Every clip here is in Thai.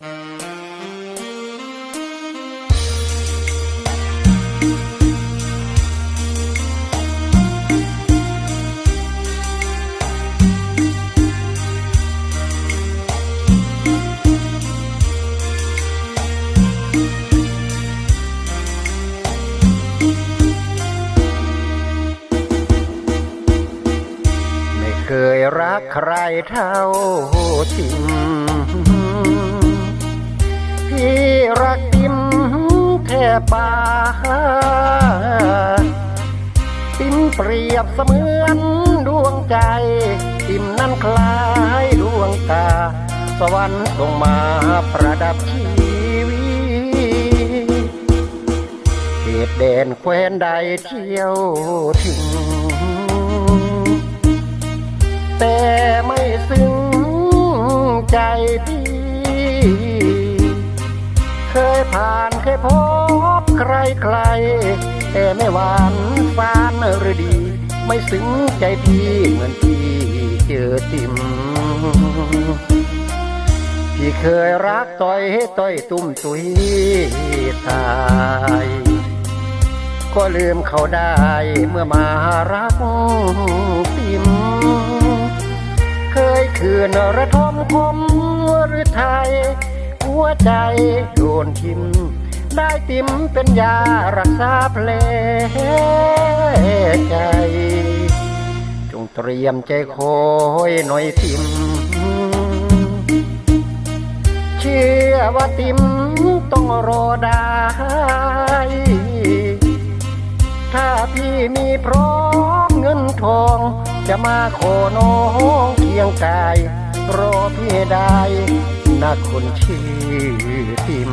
ไม่เคยรักใครเท่าทิม ปาติมเปรียบเสมือนดวงใจติมนั้นคล้ายดวงตา สวรรค์ส่งมาประดับชีวิตเขตแดนแคว้นใดเที่ยวถึง แต่ไม่ซึ้งใจพี่ เคยผ่าน ใครใครแต่ไม่หวานฟานหรือดี ไม่ซึ้งใจพี่เหมือนพี่เจอติมพี่เคยรักต่อยต่อยตุ้มตุยตายก็ลืมเขาได้เมื่อมารักติมเคยคืนระทมคมหรือไทย หัวใจโดนทิม ได้ติมเป็นยารักษาเพลใจ จงเตรียมใจคอยหน่อยติมเชื่อว่าติมต้องรอได้ ถ้าพี่มีพร้อมเงินทอง จะมาขอน้องเคียงกาย รอพี่ได้นะคนชื่อติม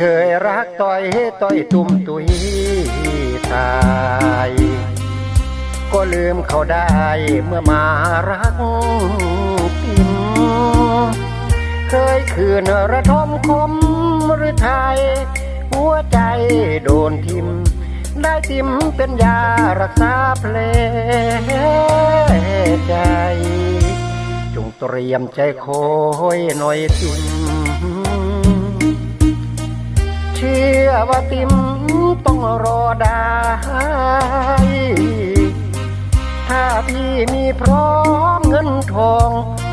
เคยรักต่อยต่อยตุ้มตุยตาย ก็ลืมเขาได้เมื่อมารักติมเคยคืนระทมคมหรือไทย หัวใจโดนทิม ได้ติมเป็นยารักษาเพลใจ จงเตรียมใจคอยหน่อยติม เชื่อว่าติมต้องรอได้ ถ้าพี่มีพร้อมเงินทอง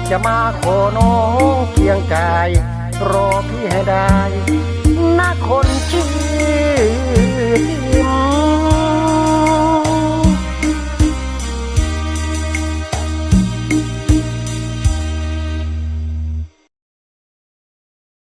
จะมาขอน้องเคียงกาย รอพี่ให้ได้นะคนชื่อติม